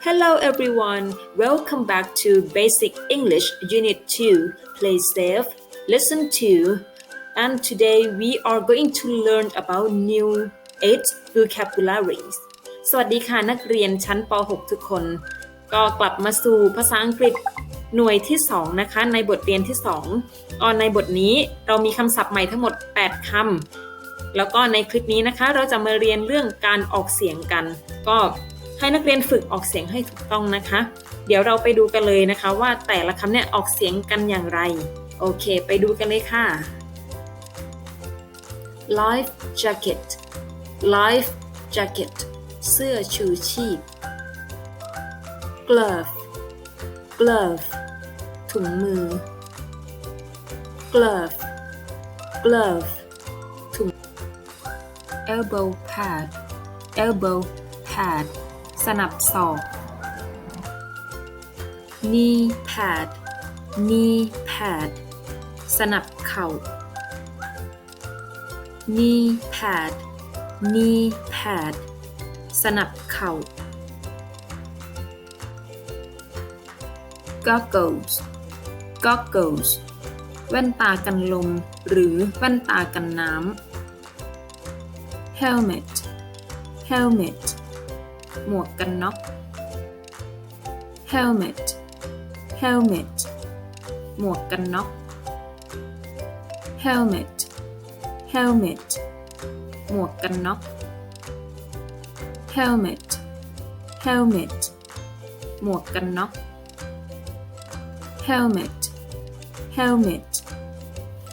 Hello everyone, welcome back to Basic English Unit 2. Play safe, listen to, and today we are going to learn about new 8 vocabularies. สวัสดีค่ะนักเรียนชั้นป .6 ทุกคน ก็กลับมาสู่ภาษาอังกฤษหน่วยที่ 2 นะคะ ในบทเรียนที่ 2 ออนในบทนี้เรามีคำศัพท์ใหม่ทั้งหมด 8คำแล้วก็ในคลิปนี้นะคะ เราจะมาเรียนเรื่องการออกเสียงกัน ก็ ให้นักเรียนฝึกออกเสียงให้ถูกต้องนะคะ เดี๋ยวเราไปดูกันเลยนะคะ ว่าแต่ละคำเนี่ยออกเสียงกันอย่างไร โอเค ไปดูกันเลยค่ะ life jacket life jacket เสื้อชูชีพ glove glove ถุงมือ glove glove ถุง elbow pad elbow pad สนับศอก knee pad knee pad สนับเข่า knee pad knee pad สนับเข่า goggles goggles แว่นตากันลม หรือแว่นตากันน้ำ helmet helmet หมวกกันน็อก helmet helmet หมวกกันน็อก helmet helmet หมวกกันน็อก helmet helmet หมวกกันน็อก helmet helmet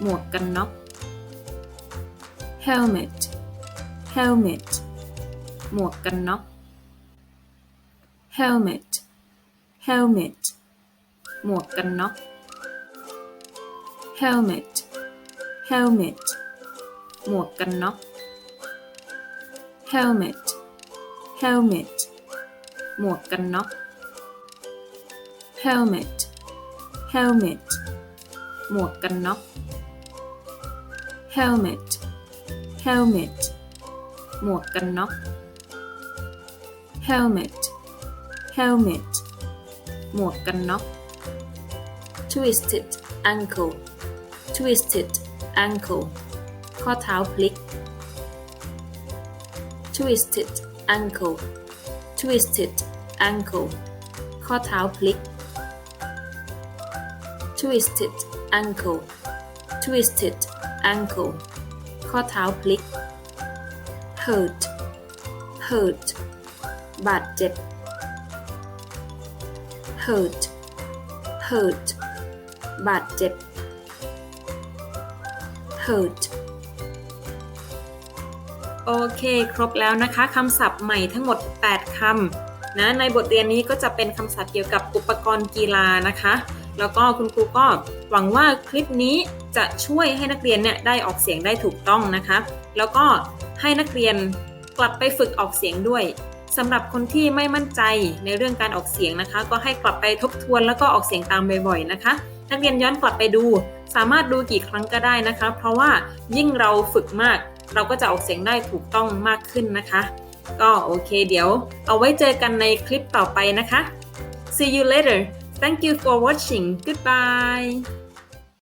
หมวกกันน็อก helmet helmet หมวกกันน็อก helmet helmet หมวกกันน็อก helmet helmet หมวกกันน็อก helmet helmet หมวกกันน็อก helmet helmet หมวกกันน็อก helmet helmet หมวกกันน็อก helmet helmet หมวกกันน็อก twisted ankle twisted ankle ข้อเท้าพลิก twisted ankle twisted ankle ข้อเท้าพลิก twisted ankle twisted ankle ข้อเท้าพลิก hurt hurt บาดเจ็บ hurt hurt บาดเจ็บ hurt โอเค ครบแล้วนะคะคำศัพท์ใหม่ทั้งหมด 8คำนะในบทเรียนนี้ก็จะเป็นคำศัพท์เกี่ยวกับอุปกรณ์กีฬานะคะ แล้วก็คุณครูก็หวังว่าคลิปนี้จะช่วยให้นักเรียนเนี่ยได้ออกเสียงได้ถูกต้องนะคะ แล้วก็ให้นักเรียนกลับไปฝึกออกเสียงด้วย สำหรับคนที่ไม่มั่นใจในเรื่องการออกเสียงนะคะ ก็ให้กลับไปทบทวนแล้วก็ออกเสียงตามบ่อยๆนะคะ นักเรียนย้อนกลับไปดู สามารถดูกี่ครั้งก็ได้นะคะ เพราะว่ายิ่งเราฝึกมาก เราก็จะออกเสียงได้ถูกต้องมากขึ้นนะคะ ก็โอเคเดี๋ยว เอาไว้เจอกันในคลิปต่อไปนะคะ See you later Thank you for watching Goodbye